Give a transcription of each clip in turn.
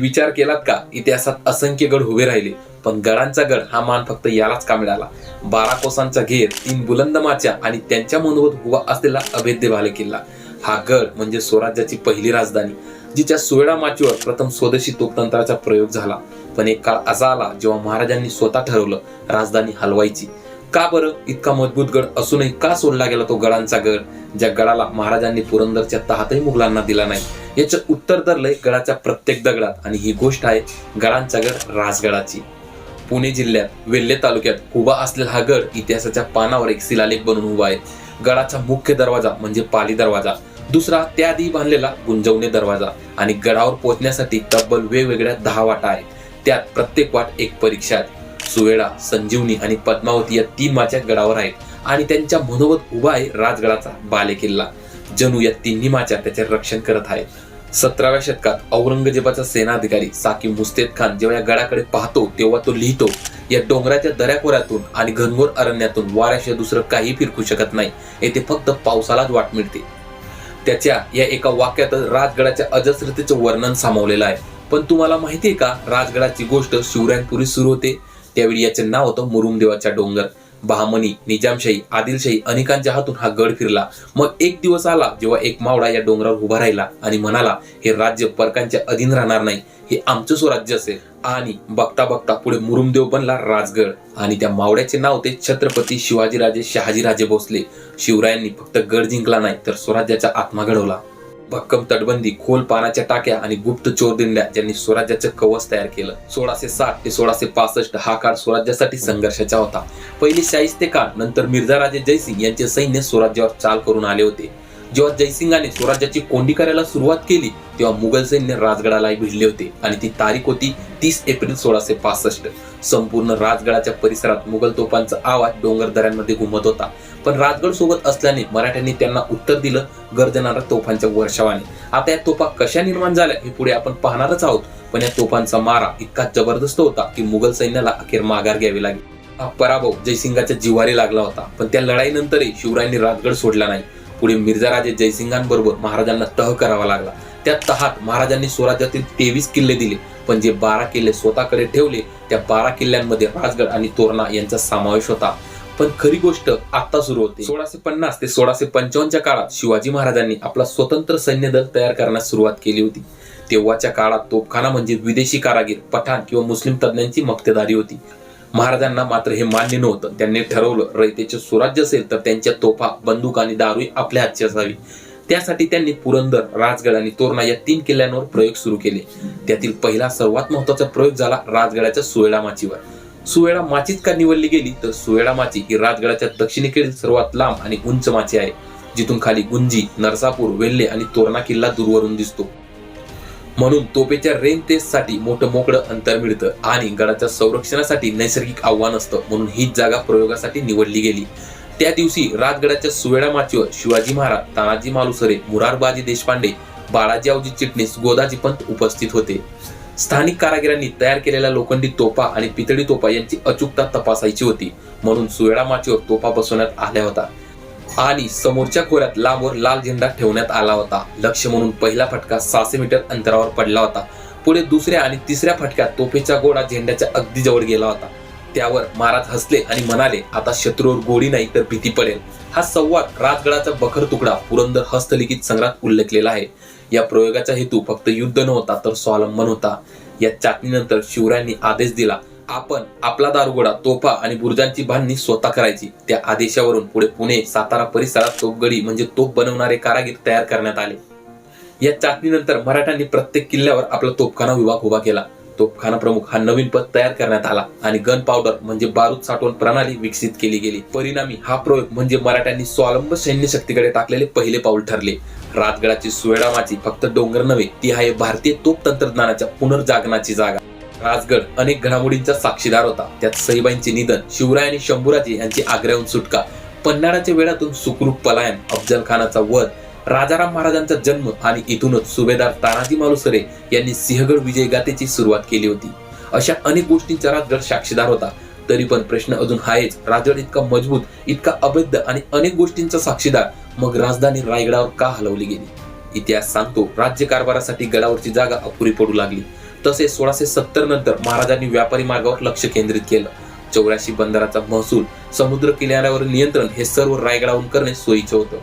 विचार केलात का? इतिहासात असंख्य गड उभे राहिले पण गडांचा गड हा मान फक्त यालाच का मिळाला? बारा कोसांचा घेर तीन बुलंदमाच्या आणि त्यांच्या मनोबत उभा असलेला अभेद्य भाले किल्ला. हा गड म्हणजे स्वराज्याची पहिली राजधानी जिच्या सोळा माचीवर प्रथम स्वदेशी तोपतंत्राचा प्रयोग झाला. पण एक काळ असा आला जेव्हा महाराजांनी स्वतः ठरवलं राजधानी हलवायची. का बरं इतका मजबूत गड असूनही का सोडला गेला तो गडांचा गड ज्या गडाला महाराजांनी पुरंदरच्या तहातही मुघलांना दिला नाही? याचं उत्तर धरलंय गडाच्या प्रत्येक दगडात आणि ही गोष्ट आहे गडांचा गड राजगडाची. पुणे जिल्ह्यात वेल्हे तालुक्यात उभा असलेला हा गड इतिहासाच्या पानावर एक शिलालेख बनून उभा आहे. गडाचा मुख्य दरवाजा म्हणजे पाली दरवाजा. दुसरा त्याआधी बांधलेला गुंजवणे दरवाजा आणि गडावर पोहोचण्यासाठी तब्बल वेगवेगळ्या दहा वाटा आहेत. त्यात प्रत्येक वाट एक परीक्षा आहे. सुवेडा संजीवनी आणि पद्मावती या तीन माच्या गडावर आहेत आणि त्यांच्या मनोबत उभा आहे राजगडाचा बालेकिल्ला. जणू या तिन्ही माच्या त्याचे रक्षण करत आहेत. सतराव्या शतकात औरंगजेबाचा सेनाधिकारी साकी मुस्तेद खान जेव्हा या गडाकडे पाहतो तेव्हा तो लिहितो या डोंगराच्या दऱ्याखोऱ्यातून आणि घनघोर अरण्यातून वाऱ्याशिवाय दुसरं काही फिरकू शकत नाही. येथे फक्त पावसालाच वाट मिळते. त्याच्या या एका वाक्यात राजगडाच्या अजस्रतेचं वर्णन सामावलेलं आहे. पण तुम्हाला माहितीये का राजगडाची गोष्ट शिवरायांपूर्वी सुरू होते. त्यावेळी याचे नाव होतं मुरुमदेवाच्या डोंगर. बहामनी निजामशाही आदिलशाही अनेकांच्या हातून हा गड फिरला. मग एक दिवस आला जेव्हा एक मावळा या डोंगरावर उभा राहिला आणि म्हणाला हे राज्य परकांच्या अधीन राहणार नाही. हे आमचं स्वराज्य असेल. आणि बघता बघता पुढे मुरुमदेव बनला राजगड. आणि त्या मावळ्याचे नाव होते छत्रपती शिवाजीराजे शहाजीराजे भोसले. शिवरायांनी फक्त गड जिंकला नाही तर स्वराज्याचा आत्मा घडवला. भक्कम तटबंदी खोल पाण्याच्या टाक्या आणि गुप्त चोरदिंड्या ज्यांनी स्वराज्याचं कवच तयार केलं. सोळाशे साठ ते सोळाशे पासष्ट हा काळ स्वराज्यासाठी संघर्षाचा होता. पहिले शाहिस्ते काळ नंतर मिर्झा राजे जयसिंग यांचे सैन्य स्वराज्यावर चाल करून आले होते. जेव्हा जयसिंगाने स्वराज्याची कोंडी करायला सुरुवात केली तेव्हा मुघल सैन्य राजगडाला भिडले होते आणि ती तारीख होती तीस एप्रिल सोळाशे पासष्ट. संपूर्ण राजगडाच्या परिसरात मुघल तोफांचा आवाज डोंगर दऱ्यांमध्ये घुमत होता. पण राजगड सोबत असल्याने मराठ्यांनी त्यांना उत्तर दिलं गर्जणाऱ्या तोफांच्या वर्षावाने. आता या तोफा कशा निर्माण झाल्या हे पुढे आपण पाहणारच आहोत. पण या तोफांचा मारा इतका जबरदस्त होता की मुघल सैन्याला अखेर माघार घ्यावी लागली. हा पराभव जयसिंगाच्या जिवारी लागला होता. पण त्या लढाईनंतरही शिवरायांनी राजगड सोडला नाही. पुढे मिर्झा राजे जयसिंगांबरोबर महाराजांना तह करावा लागला. त्या तहात महाराजांनी स्वराज्यातील तेवीस किल्ले दिले. पण जे बारा किल्ले स्वतःकडे ठेवले त्या बारा किल्ल्यांमध्ये राजगड आणि तोरणा यांचा समावेश होता. पण खरी गोष्ट आता सुरू होते. सोळाशे पन्नास ते सोळाशे पंचावन्नच्या काळात शिवाजी महाराजांनी आपला स्वतंत्र सैन्य दल तयार करण्यास सुरुवात केली होती. तेव्हाच्या काळात तोफखाना म्हणजे विदेशी कारागीर पठाण किंवा मुस्लिम तज्ञांची मक्तेदारी होती. महाराजांना मात्र हे मान्य नव्हतं. त्यांनी ठरवलं रयतेचे स्वराज्य असेल तर त्यांच्या तोफा बंदूक आणि दारू आपल्या हातची असावी. त्यासाठी त्यांनी पुरंदर राजगड आणि तोरणा या तीन किल्ल्यांवर प्रयोग सुरू केले. त्यातील पहिला सर्वात महत्त्वाचा प्रयोग झाला राजगडाच्या सुवेळा माचीवर सुवेळा माचीच का निवडली गेली? तर सुवेळा माची ही राजगडाच्या दक्षिणेकडील सर्वात लांब आणि उंच माची आहे जिथून खाली गुंजी नरसापूर वेल्हे आणि तोरणा किल्ला दूरवरून दिसतो. म्हणून तोपेच्या रेंज मोठं मोकळं अंतर मिळतं आणि गडाच्या संरक्षणासाठी नैसर्गिक आव्हान असतं म्हणून हीच जागा प्रयोगासाठी निवडली गेली. त्या दिवशी राजगडाच्या सुवेळा माचीवर शिवाजी महाराज तानाजी मालुसरे मुरारबाजी देशपांडे बाळाजी आवजी चिटणीस गोदाजी पंत उपस्थित होते. स्थानिक कारागिरांनी तयार केलेल्या लोखंडी तोफा आणि पितळी तोफा यांची अचूकता तपासायची होती. म्हणून सुवेळा माचीवर तोफा बसवण्यात आल्या होता. आणि समोरच्या खोऱ्यात लांबवर लाल झेंडा ठेवण्यात आला होता. लक्ष म्हणून पहिला फटका सहाशे मीटर अंतरावर पडला होता. पुढे दुसऱ्या आणि तिसऱ्या फटक्यात तोफेचा गोळा झेंड्याच्या अगदी जवळ गेला होता. त्यावर महाराज हसले आणि म्हणाले आता शत्रूवर गोळी नाही तर भीती पडेल. हा संवाद राजगडाचा बखर तुकडा पुरंदर हस्तलिखित संग्रहात उल्लेखलेला आहे. या प्रयोगाचा हेतू फक्त युद्ध नव्हता तर स्वावलंबन होता. या चाचणीनंतर शिवरायांनी आदेश दिला आपण आपला दारुगोडा तोफा आणि बुर्जांची बांधणी स्वतः करायची. त्या आदेशावरून पुढे पुणे सातारा परिसरात तोफगडी म्हणजे तोफ बनवणारे कारागीर तयार करण्यात आले. या चाचणीनंतर मराठ्यांनी प्रत्येक किल्ल्यावर आपला तोफखाना विभाग उभा केला. तोफखाना प्रमुख हा नवीन पद तयार करण्यात आला आणि गन पावडर म्हणजे बारूद साठवण प्रणाली विकसित केली गेली. परिणामी हा प्रयोग म्हणजे मराठ्यांनी स्वावलंब सैन्य शक्तीकडे टाकलेले पहिले पाऊल ठरले. राजगडाची सुवेडा माची फक्त डोंगर नव्हे ती आहे भारतीय तोफ तंत्रज्ञानाच्या पुनर्जागनाची जागा. राजगड अनेक घडामोडींचा साक्षीदार होता. त्यात सईबाईंचे निधन शिवराय आणि शंभूराजे यांची आग्र्याहून सुटका पन्हाळाच्या वेळातून सुखरूप पलायन अफजल खानाचा वध राजाराम महाराजांचा जन्म आणि इथूनच सुभेदार तानाजी मालुसरे यांनी सिंहगड विजय गाथेची सुरुवात केली होती. अशा अनेक गोष्टींचा राजगड साक्षीदार होता. तरी पण प्रश्न अजून आहेच राजगड इतका मजबूत इतका अबद्ध आणि अनेक गोष्टींचा साक्षीदार मग राजधानी रायगडावर का हलवली गेली? इतिहास सांगतो राज्य कारभारासाठी गडावरची जागा अपुरी पडू लागली. तसेच सोळाशे सत्तर नंतर महाराजांनी व्यापारी मार्गावर लक्ष केंद्रित केलं. चौऱ्याशी बंदराचा महसूल समुद्र किनाऱ्यावर नियंत्रण हे सर्व रायगडावरून करणे सोयीचे होतं.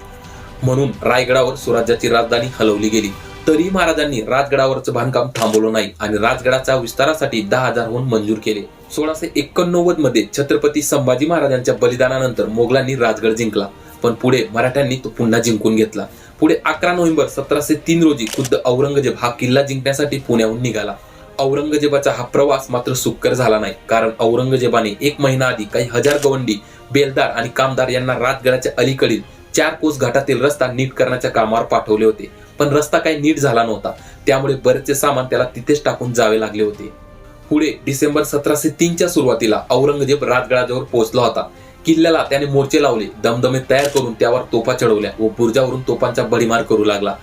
म्हणून रायगडावर स्वराज्याची राजधानी हलवली गेली. तरी महाराजांनी राजगडावरचं बांधकाम थांबवलं नाही आणि राजगडाच्या विस्तारासाठी दहा हजारहून मंजूर केले. सोळाशे एकोणनव्वदमध्ये छत्रपती संभाजी महाराजांच्या बलिदानानंतर मोगलांनी राजगड जिंकला. पण पुढे मराठ्यांनी तो पुन्हा जिंकून घेतला. पुढे अकरा नोव्हेंबर सतराशे तीन रोजी खुद्द औरंगजेब हा किल्ला जिंकण्यासाठी पुण्याहून निघाला. औरंगजेबाचा हा प्रवास मात्र सुकर झाला नाही. कारण औरंगजेबाने एक महिना आधी काही हजार गवंडी बेलदार आणि कामदार यांना राजगडाच्या अलीकडील चार कोस घाटातील रस्ता नीट करण्याच्या कामावर पाठवले होते. पण रस्ता काही नीट झाला नव्हता. त्यामुळे बरेचसे सामान त्याला तिथेच टाकून जावे लागले होते. पुढे डिसेंबर सतराशे तीनच्या सुरुवातीला औरंगजेब राजगडाजवळ पोहोचला होता. किल्ल्याला त्याने मोर्चे लावले दमदमे तयार करून त्यावर तोफा चढवल्या व बुर्जावरून तोफांचा बडीमार करू लागला.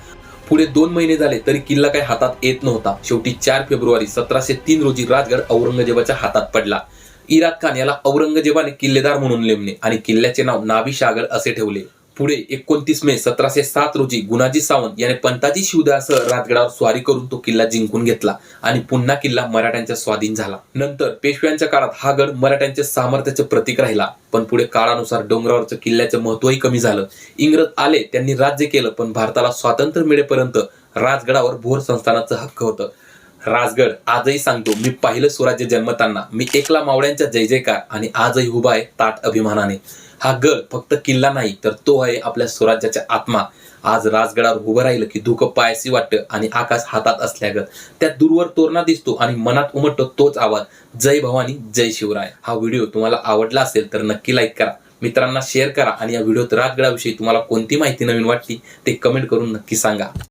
पुढे दोन महिने झाले तरी किल्ला काही हातात येत नव्हता. शेवटी चार फेब्रुवारी सतराशे तीन रोजी राजगड औरंगजेबाच्या हातात पडला. इराद खान याला औरंगजेबाने किल्लेदार म्हणून नेमले आणि किल्ल्याचे नाव नाभी सागर असे ठेवले. पुढे एकोणतीस मे सतराशे सात रोजी गुणाजी सावंत याने पंताजी शिवदासह राजगडावर स्वारी करून तो किल्ला जिंकून घेतला आणि पुन्हा किल्ला मराठ्यांच्या स्वाधीन झाला. नंतर पेशव्यांच्या काळात हा गड मराठ्यांच्या सामर्थ्याचे प्रतीक राहिला पण पुढे काळानुसार डोंगरावरचं किल्ल्याचं महत्वही कमी झालं. इंग्रज आले त्यांनी राज्य केलं पण भारताला स्वातंत्र्य मिळेपर्यंत राजगडावर भोर संस्थानाचं हक्क होतं. राजगड आजही सांगतो मी पाहिलं स्वराज्य जन्मताना मी एकला मावळ्यांच्या जय जयकार आणि आजही उभा आहे ताट अभिमानाने. हा गड फक्त किल्ला नाही तर तो आहे आपल्या स्वराज्याच्या आत्मा. आज राजगडावर उभं राहिलं की धुकं पायसी वाटतं आणि आकाश हातात असल्यागत. त्या दूरवर तोरणा दिसतो आणि मनात उमटतो तोच आवाज जय भवानी जय शिवराय. हा व्हिडिओ तुम्हाला आवडला असेल तर नक्की लाईक करा. मित्रांना शेअर करा आणि या व्हिडिओत राजगडाविषयी तुम्हाला कोणती माहिती नवीन वाटली ते कमेंट करून नक्की सांगा.